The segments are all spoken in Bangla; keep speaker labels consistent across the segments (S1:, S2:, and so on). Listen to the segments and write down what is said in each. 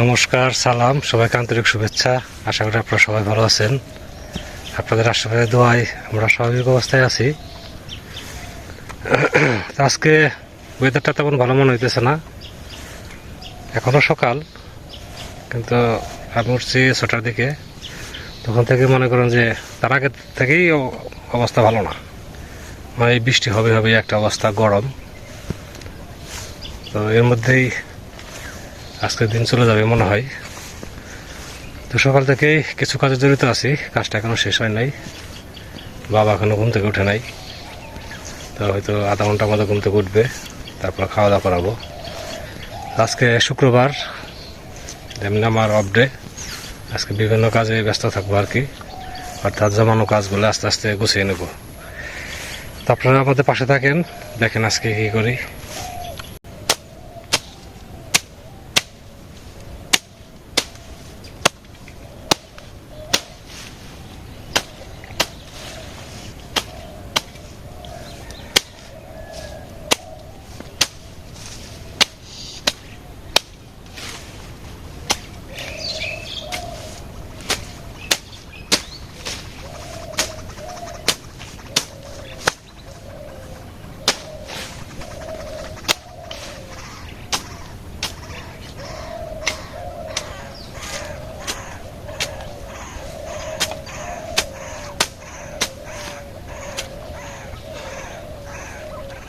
S1: নমস্কার, সালাম, সবাইকে আন্তরিক শুভেচ্ছা। আশা করি আপনারা সবাই ভালো আছেন। আপনাদের আশেপাশে দোয়ায় আমরা স্বাভাবিক অবস্থায় আছি। আজকে ওয়েদারটা তেমন ভালো মনে হইতেছে না। এখনও সকাল, কিন্তু আমি উঠছি ছটার দিকে। তখন থেকে মনে করেন যে তার আগে থেকেই অবস্থা ভালো না। মানে বৃষ্টি হবে হবে একটা অবস্থা, গরম। তো এর মধ্যেই আজকের দিন চলে যাবে মনে হয়। তো সকাল থেকেই কিছু কাজে জড়িত আছি, কাজটা এখনও শেষ হয় নাই। বাবা এখনও ঘুম থেকে উঠে নাই। তো হয়তো আধা ঘণ্টার মতো ঘুম থেকে উঠবে, তারপর খাওয়া দাওয়া করাবো। আজকে শুক্রবার এমনি আমার অফ ডে আজকে বিভিন্ন কাজে ব্যস্ত থাকব আর কি। অর্থাৎ জমানো কাজগুলো আস্তে আস্তে গুছিয়ে নেব। তো আপনারা আমাদের পাশে থাকেন, দেখেন আজকে কী করি।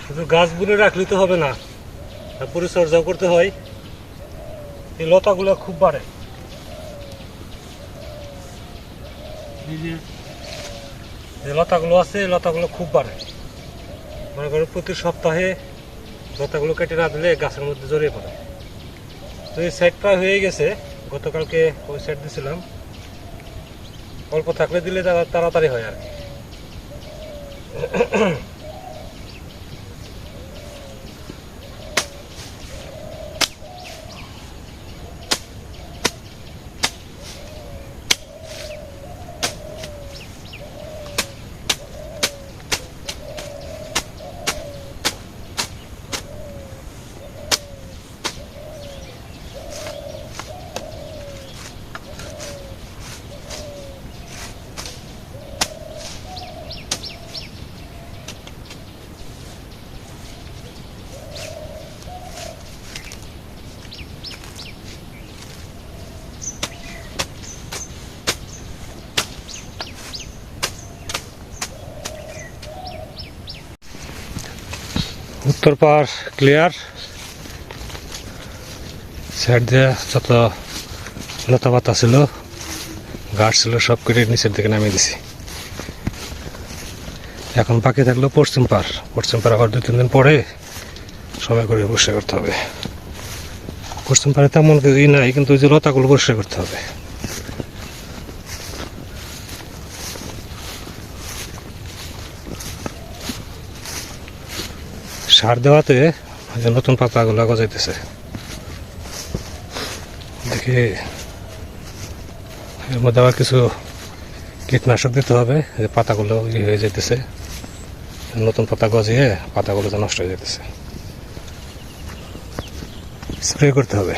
S1: শুধু গাছ বুনে রাখলে তো হবে না পরিচর্যাও করতে হয়। এই লতাগুলো খুব বাড়ে। যে লতাগুলো আছে লতাগুলো খুব বাড়ে। মনে করেন প্রতি সপ্তাহে লতাগুলো কেটে না দিলে গাছের মধ্যে জড়িয়ে পড়ে। তো এই প্রায় হয়ে গেছে, গতকালকে ওই সাইড দিয়েছিলাম অল্প থাকলে দিলে তাড়াতাড়ি হয় আর কি। উত্তর পার ক্লিয়ার সাইড দিয়ে যত লতা পাতা ছিল গাছ ছিল, সব কেটে নিচের দিকে নামিয়ে দিছি। এখন বাকি থাকল পশ্চিম পার পশ্চিম পার আবার দুই তিন দিন পরে সময় করে পরিষ্কার করতে হবে। পশ্চিম পারে তেমন কিছু ই নাই, কিন্তু ওই যে লতাগুলো পরিষ্কার করতে হবে। সার দেওয়াতে নতুন পাতাগুলো গজাইতেছে। দেখি, এর মধ্যে আবার কিছু কীটনাশক দিতে হবে, যে পাতাগুলো ইয়ে হয়ে যেতেছে নতুন পাতা গজিয়ে পাতাগুলো তো নষ্ট হয়ে যেতেছে স্প্রে করতে হবে।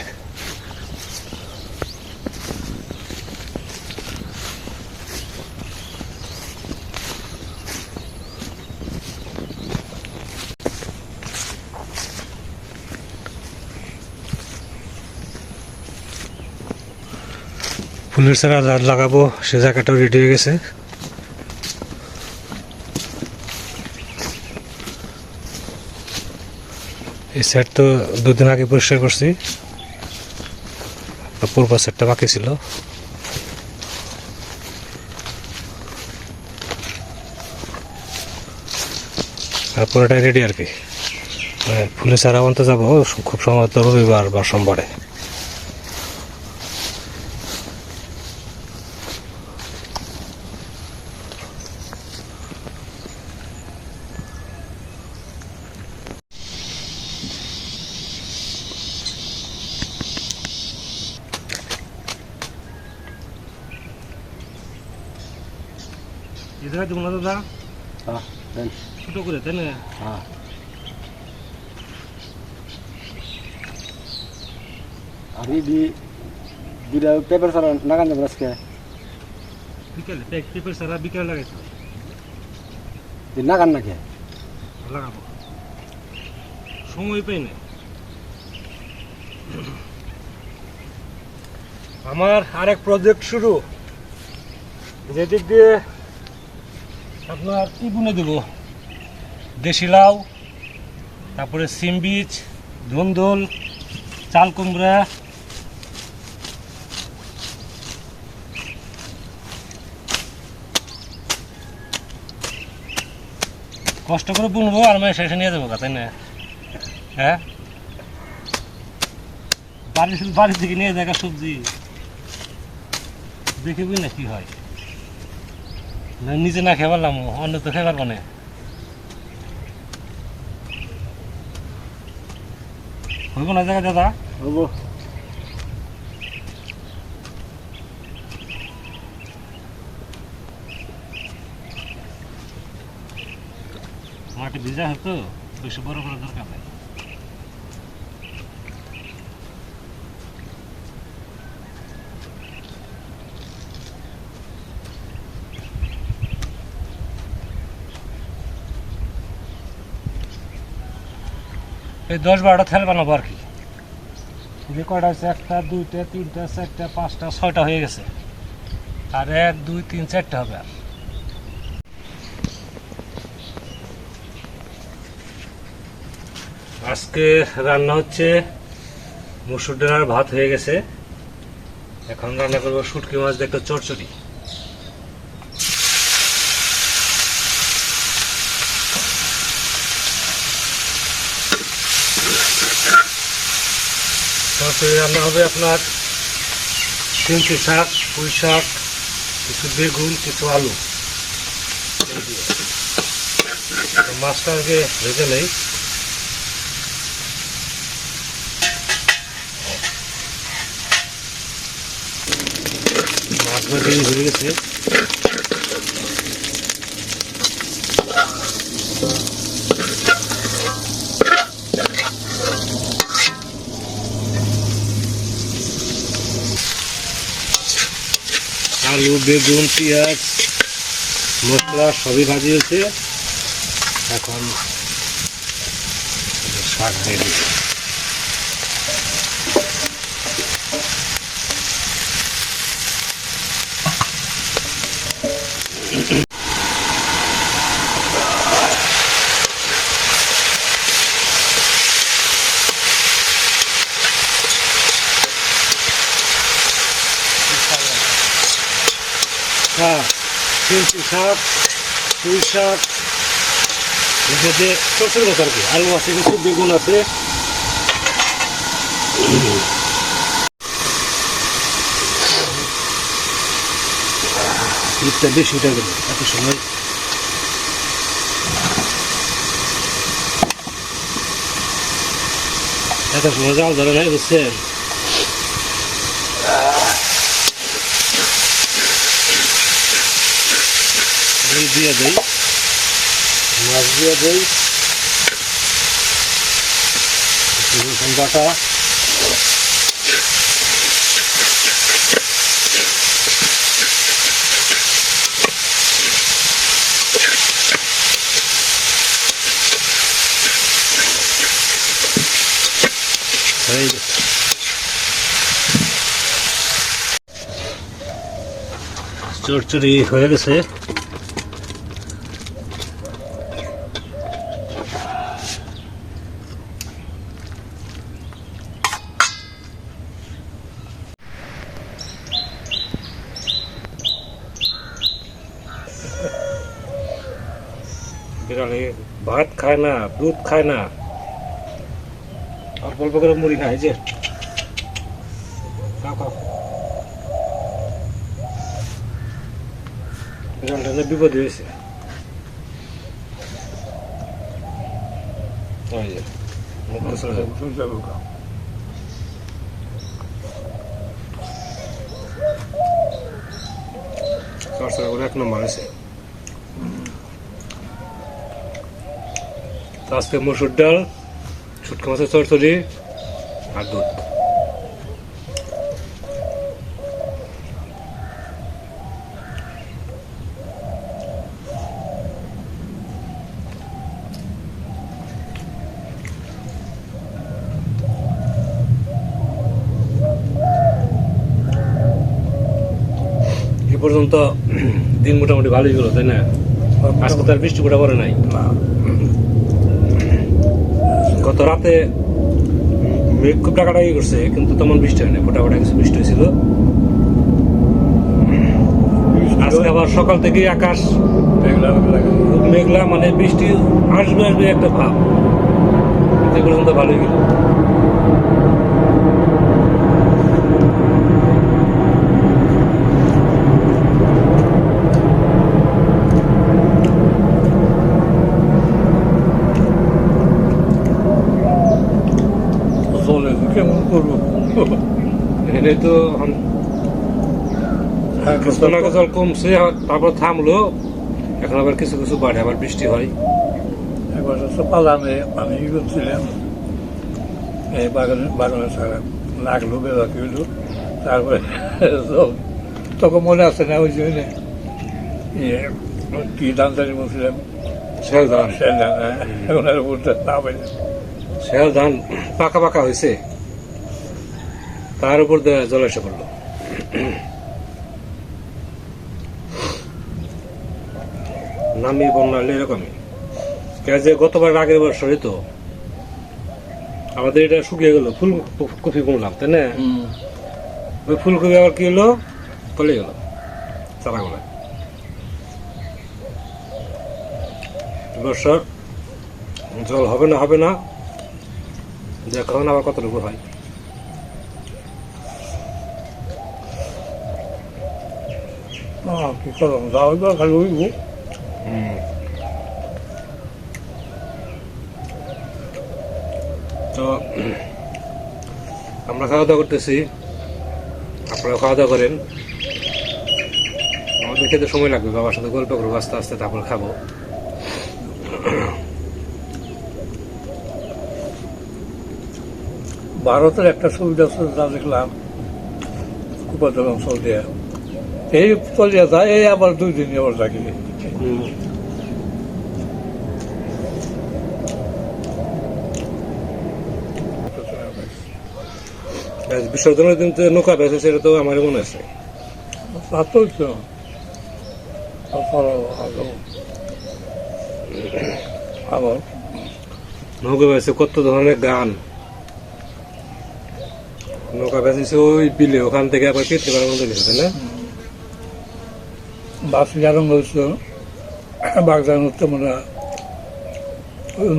S1: ফুলের চারা লাগাবো, সে জায়গাটাও রেডি হয়ে গেছে। এই সেট তো দুদিন আগে পরিষ্কার করছি। পূর্ব সেটটা বাকি ছিল। পুরোটাই রেডি আর কি। মানে ফুলের চারা আনতে যাব, খুব সময় সম্ভবত রবিবার বা সোমবারে। জায়গায় দেবো না দাদা ছোটো করে তাই না?
S2: হ্যাঁ। আমি দি দুইটা পেপার ছাড়া নাগান যাব আজকে?
S1: বিকেলে পেপার সারা বিকেলে লাগাইছো।
S2: নাগান নাকি?
S1: লাগাবো। সময় পাই না আমার আরেক প্রজেক্ট শুরু। যেদিক দিয়ে আপনার কি বুনে দেব? দেশি লাউ, তারপরে সিম বীজ, ধুন্দুল, চাল কুমড়া, কষ্ট করে বুনবো আর মানে শেষে নিয়ে যাব তাই না? হ্যাঁ? বাড়ি বাড়ি থেকে নিয়ে দেখা সবজি। দেখে না কি হয়? নিজে না খেয়ে পারলাম অন্য তো খেয়ে পারব না। হইব না জায়গা দাদা?
S2: হব
S1: মাটি ভিজা হতো বেশি বড় বড় দরকার নেই। এই দশ বারোটা থেল বানাবো আর কি। যে আছে একটা, দুইটা, তিনটা, চারটা, পাঁচটা, ছয়টা হয়ে গেছে। আর এক, দুই, তিন, চারটা হবে আর। আজকে রান্না হচ্ছে মুসুর ডাল ভাত হয়ে গেছে। এখন রান্না করব শুটকি মাছ একটা চচ্চড়ি। চচ্চড়ি রান্না হবে আপনার তিনটি শাক, পুঁই শাক, কিছু বেগুন, কিছু আলু। মাছটা আগে ভেজে নেই। মাছ ভাজি হয়ে গেছে। আলু বেগুন পেঁয়াজ মশলা সবই ভাজি হয়েছে এখন শাক দিয়ে দিচ্ছি হ্যাঁ তিনটি শাক পুঁই শাক এটাতে চচড়ি মতো আর কি আলু আছে কিছু বেগুন আছে শীতটা বেশি উঠে গেল এত সময় এত সময় জাল ধরে এই দিয়ে দেই মাছ দিয়ে দেই একটু রসুন বাটা এই যে। চড়চড়ি হয়ে গেছে। বিড়ালে ভাত খায় না দুধ খায় না। অল্প অল্প করে মুড়ি খায় যে। খাও খাও। বিড়ালটা না বিপদ হয়েছে। ওই যে মুখ যাবে। আজকে মসুর ডাল ছুটকা মাছের চরচড়ি আর দুধ। পর্যন্ত দিন মোটামুটি ভালোই গেল তাই না? আজকে তার বৃষ্টি কোটা পরে নাই। গত রাতে মেঘ খুব ডাকাডাকি করছে কিন্তু তেমন বৃষ্টি হয়নি ফোটা ফোটা কিছু বৃষ্টি হয়েছিল। আজকে আবার সকাল থেকে আকাশ মেঘলা মানে বৃষ্টি আসবে আসবে একটা ভাব। কিন্তু ভালোই গেল
S3: চলে কেমন করব
S1: এটাই তো কৃষ্ণনগর জল কমছে তারপর থামলো। এখন আবার কিছু কিছু বাড়ে আবার বৃষ্টি হয়।
S3: একবার তো পালামে আমি করছিলাম এই বাগানে বাগানে ছাড়া লাগল বেলা কিলো তারপরে তখন মনে আছে না ওই জন্য কি দাম জানি বলছিলাম
S1: শেয়াল ধান
S3: সে না না, এখন আর বলতে না পারি
S1: ধান পাকা পাকা হয়েছে তার উপর দিয়ে জল এসে পড়ল। নামি বন্যা হলে এরকমই। যে গতবার আগের বছরই তো আমাদের এটা শুকিয়ে গেল ফুল কপি বুনলাম তাই না? ওই ফুলকপি আবার কি হলো? পলে গেল চারাগুলো বছর জল হবে না হবে না। দেখুন আবার কতটুকু হয়।
S3: আহ, কি করলাম যাও এবার খালি উঠবো
S1: তো আমরা খাওয়া দাওয়া করতেছি। আপনারা খাওয়া দাওয়া করেন। আমাদের খেতে সময় লাগবে বাবার সাথে গল্প করব আস্তে আস্তে তারপর খাব।
S3: ভারতের একটা সুবিধা আছে যা দেখলাম উপাদান অঞ্চল দিয়ে এই যায় এই আবার দুই দিন আবার থাকি
S1: বিসর্জনের দিন নৌকা বেঁচে সেটা তো আমারই মনে আছে।
S3: তো আবার
S1: নৌকা বেঁচে কত ধরনের গান। নৌকা বেঁচেছে ওই বিলে ওখান থেকে আবার না
S3: বাস আরম্ভ হয়েছে। বাগদান উঠতে মনে হয়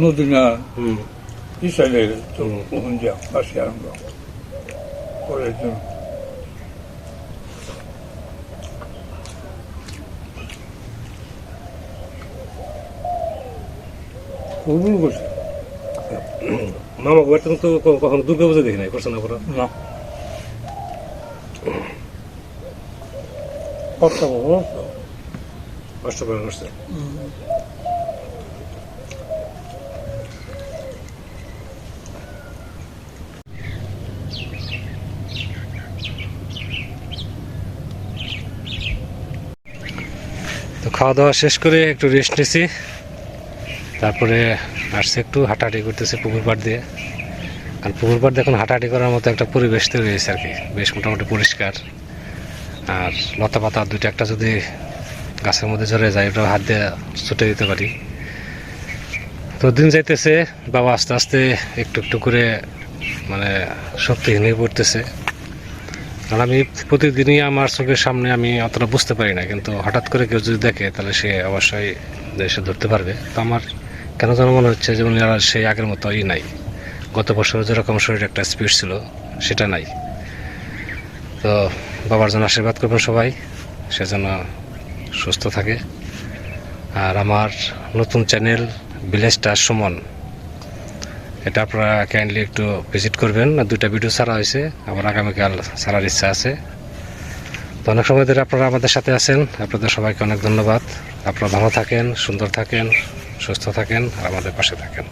S3: নদী না
S1: হুম।
S3: ই সাইডে তো
S1: হুম।
S3: ওখান যা বাসি আরম্ভ করে
S1: মামা বাড়িতে তো কখনো দুর্গা পুজো দেখি নাই করছে না।
S3: তো
S1: কষ্ট করে করছে তো খাওয়া দাওয়া শেষ করে একটু রেস্ট নিছি। তারপরে আসছে একটু হাঁটাহাঁটি করতেছে পুকুর পাড় দিয়ে। আর পুকুর পাড় দিয়ে এখন হাঁটাহাঁটি করার মতো একটা পরিবেশ তৈরি হয়েছে আর কি। বেশ মোটামুটি পরিষ্কার। আর লতা পাতা দুটো একটা যদি গাছের মধ্যে ঝরে যায় ওটা হাত দিয়ে ছুটে দিতে পারি। তো দিন যাইতেছে, বাবা আস্তে আস্তে একটু একটু করে মানে শক্তিহীন হয়ে পড়তেছে। কারণ আমি প্রতিদিনই আমার চোখের সামনে আমি অতটা বুঝতে পারি না, কিন্তু হঠাৎ করে কেউ যদি দেখে, তাহলে সে অবশ্যই এসে ধরতে পারবে। তো আমার কেন যেন মনে হচ্ছে যেমন সেই আগের মতো ই নাই। গত বছর যেরকম শরীরে একটা স্পিড ছিল, সেটা নাই। তো বাবার জন্য আশীর্বাদ করবেন সবাই, সে যেন সুস্থ থাকে। আর আমার নতুন চ্যানেল ভিলেজ স্টার সুমন, এটা আপনারা কাইন্ডলি একটু ভিজিট করবেন। দুইটা ভিডিও ছাড়া হয়েছে, আবার আগামীকাল ছাড়ার ইচ্ছা আছে। তো অনেক সময় ধরে আপনারা আমাদের সাথে আছেন, আপনাদের সবাইকে অনেক ধন্যবাদ। আপনারা ভালো থাকেন, সুন্দর থাকেন, সুস্থ থাকেন, আর আমাদের পাশে থাকেন।